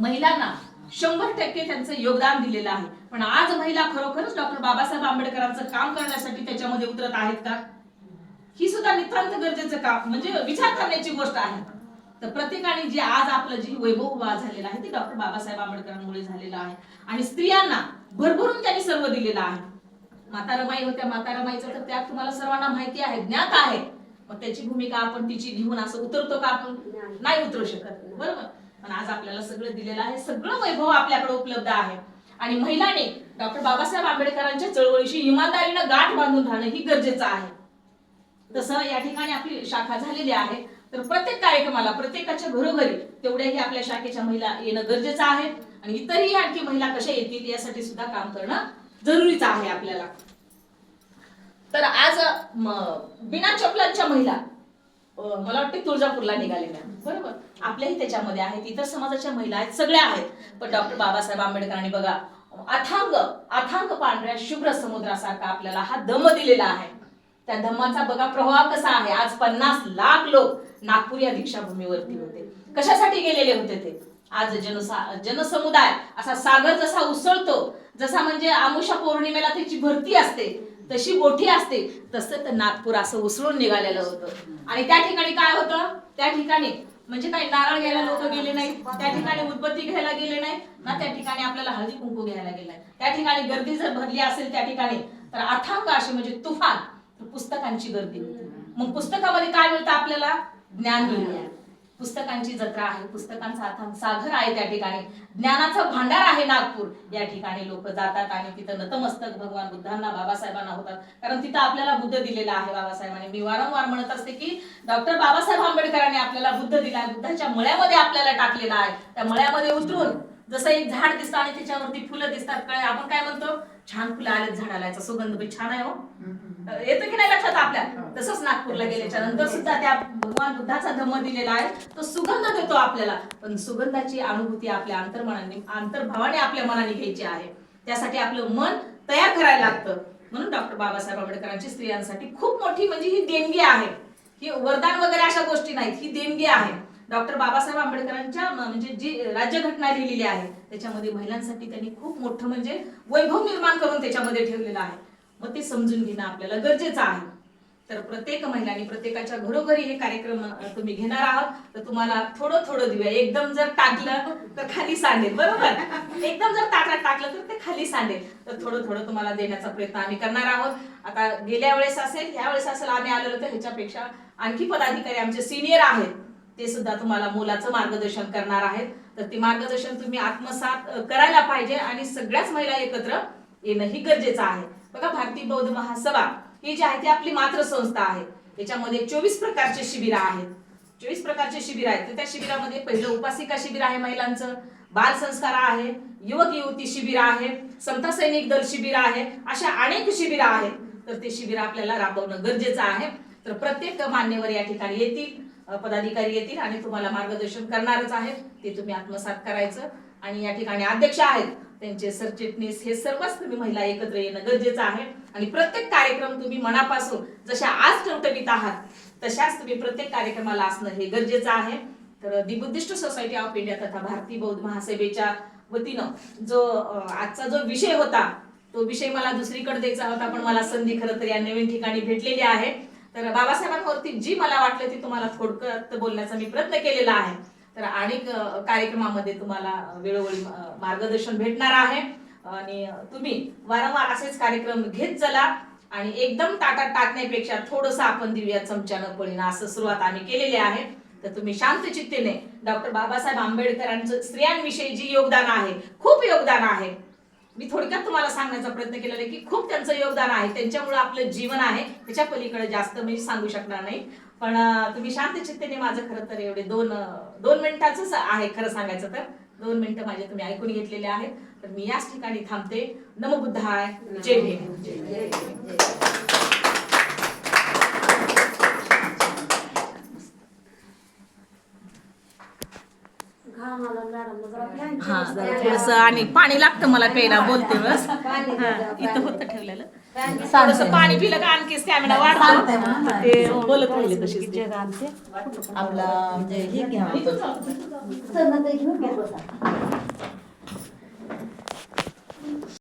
महिलांना शंभर टक्के त्यांचं योगदान दिलेलं आहे. पण आज महिला खरोखरच डॉक्टर बाबासाहेब आंबेडकरांचं काम करण्यासाठी त्याच्यामध्ये उतरत आहेत का? ही सुद्धा नितांत गरजेचं काम म्हणजे विचार करण्याची गोष्ट आहे. तर प्रत्येकाने जे आज आपलं जे वैभव उभा झालेलं आहे ते डॉक्टर बाबासाहेब आंबेडकरांमुळे झालेलं आहे. आणि स्त्रियांना भरभरून त्यांनी सर्व दिलेलं आहे. म्हातारमाई होत्या म्हातारमाईचं तर त्यात तुम्हाला सर्वांना माहिती आहे ज्ञात आहे. मग त्याची भूमिका आपण तिची घेऊन असं उतरतो का आपण? नाही उतरू शकत. बरोबर? पण आज आपल्याला सगळं दिलेलं आहे. सगळं वैभव आपल्याकडे उपलब्ध आहे. आणि महिलांनी डॉक्टर बाबासाहेब आंबेडकरांच्या चळवळीशी इमानदारीनं गाठ बांधून राहणं ही गरजेचं आहे. तसं या ठिकाणी आपली शाखा झालेली आहे. तर प्रत्येक कार्यक्रमाला प्रत्येकाच्या घरोघरी तेवढ्याही आपल्या शाखेच्या महिला येणं गरजेचं आहे. आणि इतरही आणखी महिला कशा येतील यासाठी सुद्धा काम करणं जरुरीच आहे आपल्याला. तर आज बिना चपलांच्या महिला मला वाटतं तुळजापूरला निघालेल्या बरोबर? आपल्याही त्याच्यामध्ये आहेत. इतर समाजाच्या महिला आहेत सगळ्या आहेत. पण डॉक्टर बाबासाहेब आंबेडकरांनी बघा अथांग अथांग पांढऱ्या शुभ्र समुद्रासारखा आपल्याला हा दम दिलेला आहे. त्या धम्माचा बघा प्रवाह कसा आहे. आज पन्नास लाख लोक नागपूर या दीक्षाभूमीवरती होते. कशासाठी गेलेले होते ते? आज जनसा जनसमुदाय असा सागर जसा उसळतो जसा म्हणजे आमुषा पौर्णिमेला त्याची भरती असते तशी मोठी असते. तसं तर नागपूर असं उसळून निघालेलं होतं. आणि त्या ठिकाणी काय होतं? त्या ठिकाणी म्हणजे काही नारळ घ्यायला लोक गेले नाही त्या ठिकाणी उदबत्ती घ्यायला गेले नाही ना त्या ठिकाणी आपल्याला हळदी कुंकू घ्यायला गेलाय त्या ठिकाणी गर्दी जर भरली असेल त्या ठिकाणी तर अथांग अशी म्हणजे तुफान पुस्तकांची गर्दी होती. मग पुस्तकामध्ये काय मिळतं आपल्याला? ज्ञान मिळतं. पुस्तकांची जत्रा आहे पुस्तकांचा सागर आहे त्या ठिकाणी. ज्ञानाचं भांडार आहे नागपूर. या ठिकाणी लोक जातात आणि तिथं नतमस्तक भगवान बुद्धांना बाबासाहेबांना होतात. कारण तिथं आपल्याला बुद्ध दिलेला आहे बाबासाहेबांनी. मी वारंवार म्हणत असते की डॉक्टर बाबासाहेब आंबेडकरांनी आपल्याला बुद्ध दिला आहे. बुद्धाच्या मळ्यामध्ये आपल्याला टाकलेला आहे. त्या मळ्यामध्ये उतरून जसं एक झाड दिसतं आणि त्याच्यावरती फुलं दिसतात. कळे आपण काय म्हणतो? छान फुलं आलेत झाडाला. याचा सुगंध बी छान आहे हो. येतं की नाही लक्षात आपल्या? तसंच नागपूरला गेल्याच्यानंतर सुद्धा त्या भगवान बुद्धाचा धम्म दिलेला आहे. तो सुगंध देतो आपल्याला. पण सुगंधाची अनुभूती आपल्या अंतर्मनाने अंतर्भावाने आपल्या मनाने घ्यायची आहे. त्यासाठी आपलं मन तयार करायला लागतं. म्हणून डॉक्टर बाबासाहेब आंबेडकरांची स्त्रियांसाठी खूप मोठी म्हणजे ही देणगी आहे. ही वरदान वगैरे अशा गोष्टी नाहीत. ही देणगी आहे. डॉक्टर बाबासाहेब आंबेडकरांच्या म्हणजे जी राज्यघटना लिहिलेली आहे त्याच्यामध्ये महिलांसाठी त्यांनी खूप मोठं म्हणजे वैभव निर्माण करून त्याच्यामध्ये ठेवलेलं आहे. मग ते समजून घेणं आपल्याला गरजेचं आहे. तर प्रत्येक महिलांनी प्रत्येकाच्या घरोघरी हे कार्यक्रम तुम्ही घेणार आहात. तर तुम्हाला थोडं थोडं देऊया एकदम जर टाकलं तर खाली सांडेल बरोबर? एकदम जर ताटात टाकलं तर ते खाली सांडेल. तर थोडं थोडं तुम्हाला देण्याचा प्रयत्न आम्ही करणार आहोत. आता गेल्या वेळेस असेल ह्या वेळेस असेल आम्ही आलेलो तर ह्याच्यापेक्षा आणखी पदाधिकारी आमचे सिनियर आहेत. ते सुद्धा तुम्हाला मोलाचं मार्गदर्शन करणार आहेत. तर ते मार्गदर्शन तुम्ही आत्मसात करायला पाहिजे आणि सगळ्याच महिला एकत्र येणं ही गरजेचं आहे. बघा भारतीय बौद्ध महासभा ही जी आहे ती आपली मात्र संस्था आहे. याच्यामध्ये चोवीस प्रकारचे शिबिर आहेत. चोवीस प्रकारचे शिबिर आहेत. तर त्या शिबिरामध्ये पहिलं उपासिका शिबिर आहे महिलांचं बाल संस्कार आहे युवक युवती शिबिर आहे समता सैनिक दल शिबिर आहे अशा अनेक शिबिर आहेत. तर ते शिबिर आपल्याला राबवणं गरजेचं आहे. तर प्रत्येक मान्यवर या ठिकाणी येतील पदाधिकारी येतील आणि तुम्हाला मार्गदर्शन करणारच आहेत. ते तुम्ही आत्मसात करायचं. आणि या ठिकाणी अध्यक्ष आहेत. त्यांचे सरचिटणीस हे सर्वच तुम्ही महिला एकत्र येणं गरजेचं आहे. आणि प्रत्येक कार्यक्रम तुम्ही मनापासून जशा आज टवटवीत आहात तशाच तुम्ही प्रत्येक कार्यक्रमाला असणं हे गरजेचं आहे. तर दि बुद्धिस्ट सोसायटी ऑफ इंडिया तथा भारतीय बौद्ध महासभेच्या वतीनं जो आजचा जो विषय होता तो विषय मला दुसरीकडे द्यायचा होता पण मला संधी खरं तर या नवीन ठिकाणी भेटलेली आहे. तर बाबासाहेबांवरती जी मला वाटलं ती तुम्हाला थोडक्यात बोलण्याचा मी प्रयत्न केलेला आहे. तर अनेक कार्यक्रमामध्ये तुम्हाला वेळोवेळी मार्गदर्शन भेटणार आहे. आणि तुम्ही वारंवार असेच कार्यक्रम घेत चला. आणि एकदम ताटात टाकण्यापेक्षा थोडंसं आपण देऊया चमच्यानं पळीना असं सुरुवात आम्ही केलेली आहे. तर तुम्ही शांत चित्तेने डॉक्टर बाबासाहेब आंबेडकरांचं स्त्रियांविषयी जी योगदान आहे. खूप योगदान आहे. मी थोडक्यात तुम्हाला सांगण्याचा प्रयत्न केलेला आहे की खूप त्यांचं योगदान आहे. त्यांच्यामुळे आपलं जीवन आहे. त्याच्या पलीकडे जास्त मी सांगू शकणार नाही. पण तुम्ही शांत चित्तेने माझं खरं तर एवढे दोन दोन मिनिटाचंच आहे खरं सांगायचं तर. दोन मिनिटं माझे तुम्ही ऐकून घेतलेले आहेत. तर मी याच ठिकाणी थांबते. नमबुद्धाय. जय भीम. हा थोडस आणि पाणी लागतं मला प्यायला. बोलते बस. इथं होतं ठेवलेलं. थोडस पाणी पिलं का आणखी स्टॅमिना वाढतो? ते बोलत राहिले तशीच आणते आपला म्हणजे हे चल ते घेऊन बसा